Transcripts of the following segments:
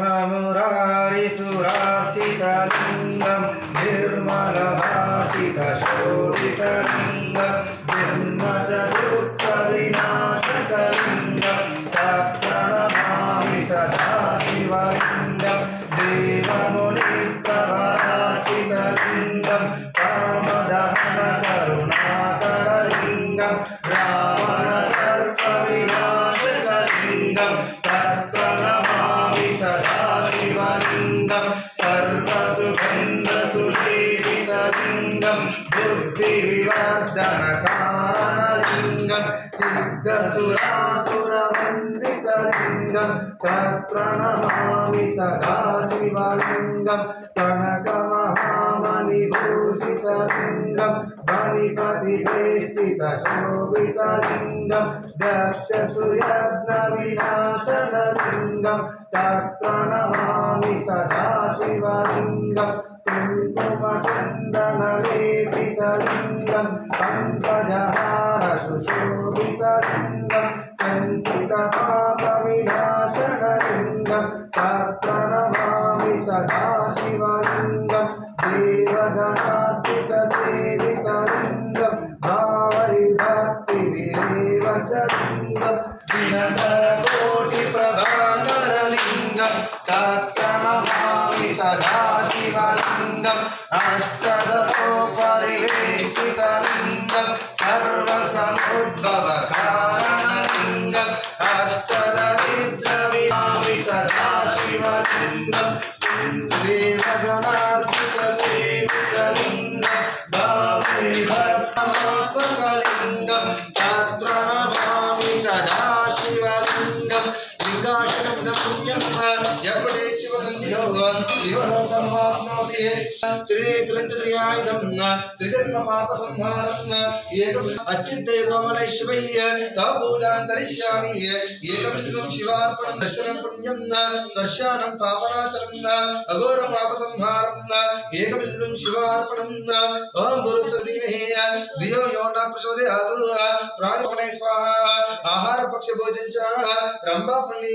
మురారిసురార్చితలింగం నిర్మలభాసిత శోభిత లింగం తణమామి సదాశివలింగం కనక మహామణిభూషితలింగం. మణిపతిభేష్టిత శోభితలింగం. దక్ష సుయజ్ఞ వినాశనలింగం తణమామి సదాశివలింగం కుంకుమ చందనలేపితలింగం పంకజ दिनकरकोटिप्रभाकरलिङ्गं तत्प्रणमामि सदा शिवलिङ्गम् अष्टदलोपरिवेष्टितलिङ्गं सर्वसमुद्भवकारणलिङ्गम् अष्टदरिद्रविनामि త్రిజన్మ పాప సంహారం ఏకం అచ్యుతయుగమనైశ్వయ్య తాపూజాం కరిష్యామి ఏకమిల్వం శివార్పణం దర్శనం పుణ్యం స్పర్శానం పాపనాశనం అఘోర పాప సంహారం एकबिन्दुं शिवार्पणं ॐ गुरुसदिमे धियो यो न प्रचोदयात् प्राणपणे स्वाहा आहारपक्षभोजं च रम्भापुण्य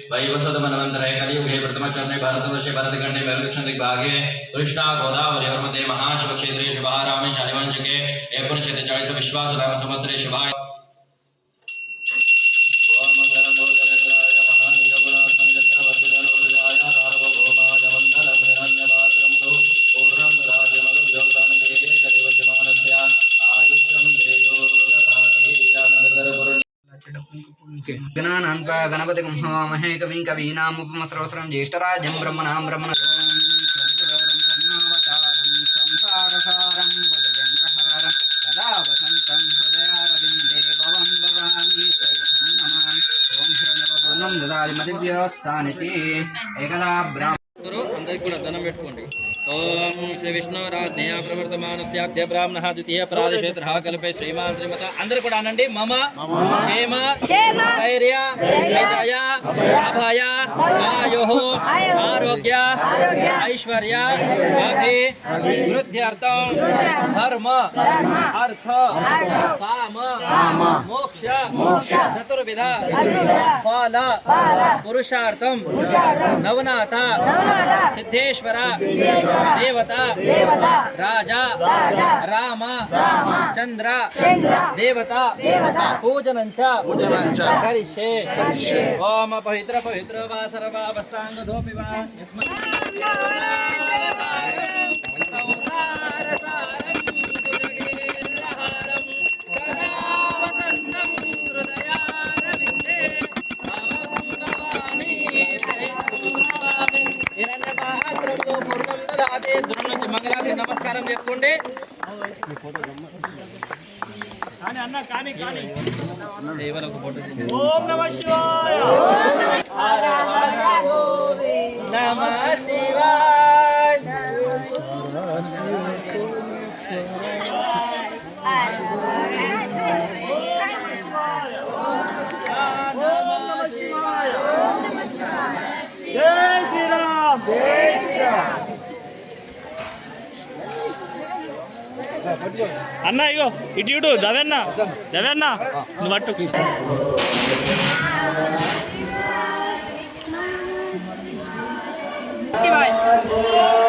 वैवस्वतमनवन्तरे कलियुगे प्रथमचरणे भारतवर्षे भारतखण्डे मेलदक्षिणदिग्भागे कृष्णा गोदावरी और मध्य महाशिवक्षेत्रे शुभारामे शालिवांशके एकोनशेतेचाळीस विश्वास नाम संवत्सरे शुभाय गणान गणपति గణపతి హవామహే కవిం కవీనాముపమస్రవసరం జ్యేష్ఠరాజ్యం బ్రహ్మణాం బ్రహ్మణ సంసారసారం సదా వసంతం హృదయారవిందే భవం భవామి సైతం నమామి ఓం హిరణ్యపూర్ణం దదాది మదివ్యోత్సానితి ఏకదా బ్రాహ్మ అందరూ అందరికి కూడా దండం పెట్టుకోండి ఓం శ్రీ విష్ణురాజ్ఞయ ప్రవర్తమానస్యాద్య బ్రాహ్మణ ద్వితీయ ప్రాదేశేత్ర కల్పే శ్రీమాన్ శ్రీమత. అందరూ కూడా అనండి. మమ క్షేమ ధైర్య విజయ అభయ ఆయు ఆరోగ్య ఐశ్వర్య అభి వృద్ధ్యర్థం ధర్మ అర్థ కామ మోక్ష చతుర్విధ ఫల పురుషార్థం నవనాథ సిద్ధేశ్వర देवता देवता राजा राजा राम चंद्र चंद्र देवता देवता पूजनं च पूजनं च करिष्ये करिष्ये। ओम पवित्र पवित्र वा सर्वावस्थांग धोपि वा। यस्मै నమస్కారం చేసుకోండి. దేవలకు ఫోటో తీసి. నమ శివాయ. అన్న ఇగో ఇటు ఇటు దవెన్న దవెన్న నువ్వు పట్టు మంగళం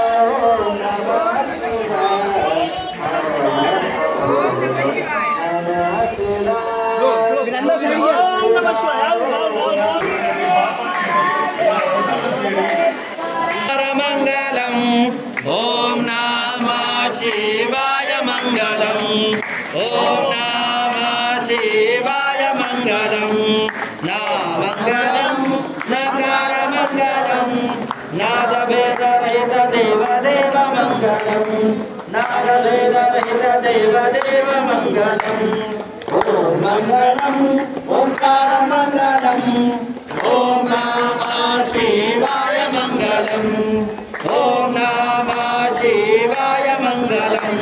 नागले लदेवमङ्गलम् ॐ मङ्गलम् ओकारमङ्गलम् ॐ शिवाय मङ्गलम् ॐ नामा शिवाय मङ्गलम्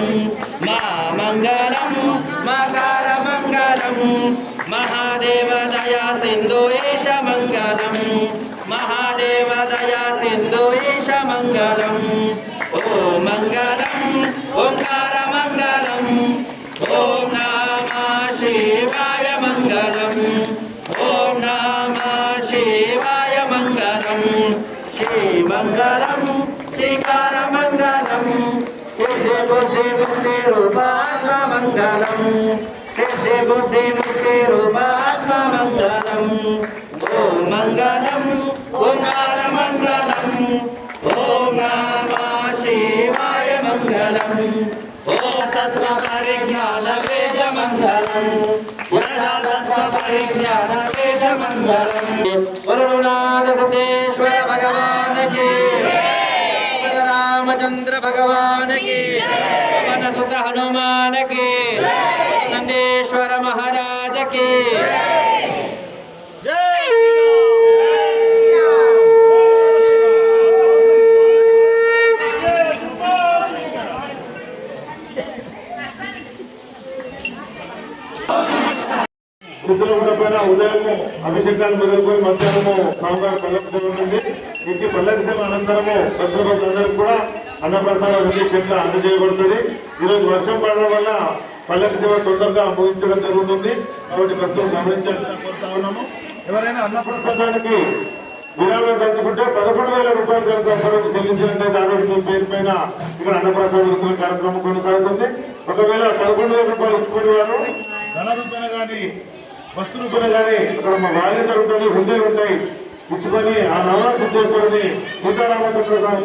मा मङ्गलं मकारमङ्गलं महादेवदया सिन्धु एष मङ्गलम् महादेवदया सिन्धु एष मङ्गलम् మంగళం మహాదేవ దయా సింధు ఏష మంగళం ఓ మంగళం ఓంకార మంగళం ఓం నమ శివాయ మంగళం ఓం నమ శివాయ మంగళం శ్రీమంగళం శ్రీకార మంగళం సిద్ధి బుద్ధి ముక్తి రూపాత్మ మంగళం సిద్ధి బుద్ధి ముక్తి రూపాత్మ మంగళం ఓం మంగళం ఓంకార మంగళం मङ्गलम् ॐ तत्त्वपरिज्ञानवेदमङ्गलम् गुणतत्त्वपरिज्ञानवेदमङ्गलम् वरुणादतेश्वर भगवान् की रामचन्द्र भगवान की मनसुत हनुमान की महाराज की ఉదయము అభిషేకాన్ని మొదలుకొని మధ్యాహ్నము స్వామివారి పల్లకి సేవ ఉంటుంది ఇంటి పల్లకి సేవ అనంతరము వచ్చిన భక్తులందరికీ కూడా అన్నప్రసాద విశేషంగా అందజేయబడుతుంది. ఈరోజు వర్షం పడడం వల్ల పల్లకి సేవ తొందరగా ముగించడం జరుగుతుంది. కాబట్టి భక్తులు గమనించాల్సిన కోరుతా ఉన్నాము. ఎవరైనా అన్నప్రసాదానికి విరాళం తెచ్చుకుంటే పదకొండు వేల రూపాయలు కనుక ఒకరోజు చెల్లించినట్లయితే మీ పేరు పైన ఇక్కడ అన్నప్రసాద వితరణ కార్యక్రమం కొనసాగుతుంది. ఒకవేళ పదకొండు వేల రూపాయలు ఇచ్చుకునే వారు ధన రూపాయలు కానీ వస్తువులు రూపాయలు కానీ అక్కడ మా వాలంటీర్ ఉంటుంది హుండీలు ఉంటాయి. ఇచ్చుకొని ఆ నవరాత్రి సిద్ధేశ్వరుని సీతారామచంద్ర స్వామి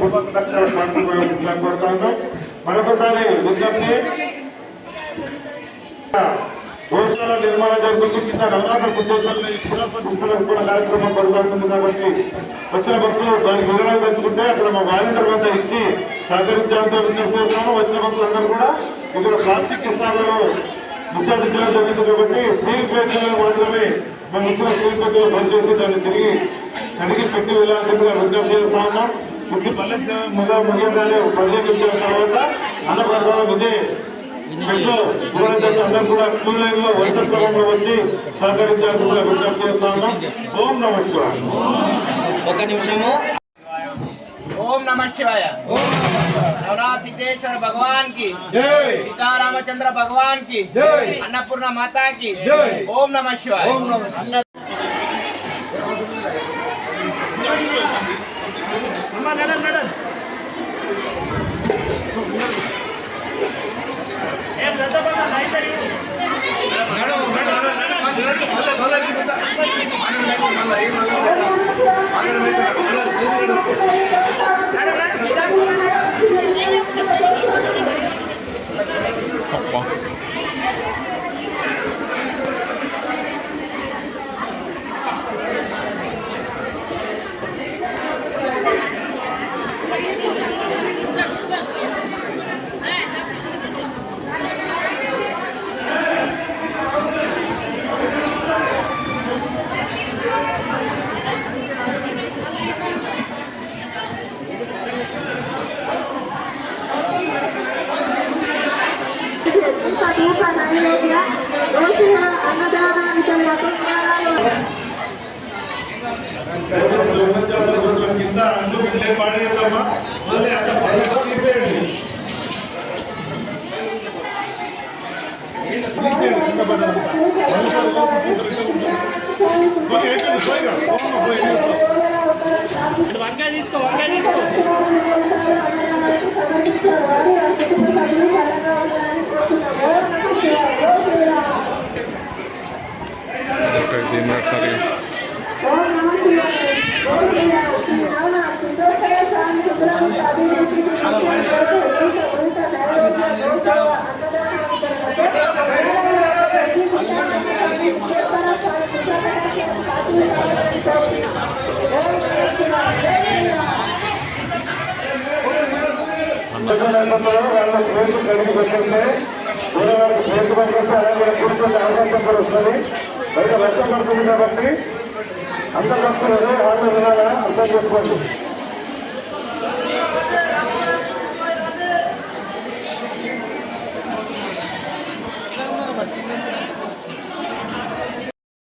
మరొకసారి విజ్ఞప్తి. గోశాల నిర్మాణం జరుగుతుంది. కింద నవరాత్రి ఉద్దేశాలను కూడా కార్యక్రమం కొనసాగుతుంది కాబట్టి వచ్చిన భక్తులు దానికి వివరాలు తెచ్చుకుంటే అక్కడ మా వాలంటీర్ వద్ద ఇచ్చి సహకరించాలని విజ్ఞప్తి చేస్తున్నాము వచ్చిన భక్తులందరూ కూడా ఇక్కడ ప్లాస్టిక్ ఇస్తాలలో నిషేధించడం జరిగింది కాబట్టి స్టీల్ ప్లేట్లను మాత్రమే మేము ఇచ్చిన స్టీల్ ప్లేట్లు బంద్ చేసి దాన్ని తిరిగి తిరిగి పెట్టి వెళ్ళాల్సిందిగా విజ్ఞప్తి చేస్తా ఉన్నాం. ఇప్పుడు పల్లె ముఖ్యంగానే ముగించాలి తర్వాత అన్నప్రసాదం ఇదే. చెట్లు అందరూ కూడా క్యూ లైన్లో వరుస క్రమంలో వచ్చి సహకరించాల్సిందిగా విజ్ఞప్తి చేస్తా ఉన్నాం. ఓం నమ ఒక నిమిషము. ओम नमः शिवाय नवनाथ सिद्धेश्वर भगवान की सीता रामचंद्र भगवान की अन्नपूर्णा माता की ओम नमः शिवाय పోయిగా. పోమ్మా, పోయి, అయిపోయింది. ఇటు వంకాయ తీసుకో వంకాయ తీసుకో వాళ్ళ స్వేచ్ఛ కలిగి పెట్టండి వేరే వాళ్ళకి స్వేచ్ఛ పనిచేస్తే అలాగే కూర్చొని అవకాశం కూడా వస్తుంది బయట వర్షం పడుతుంది కాబట్టి అందరు వస్తున్నారు వాళ్ళు వినాలా అర్థం చేసుకోండి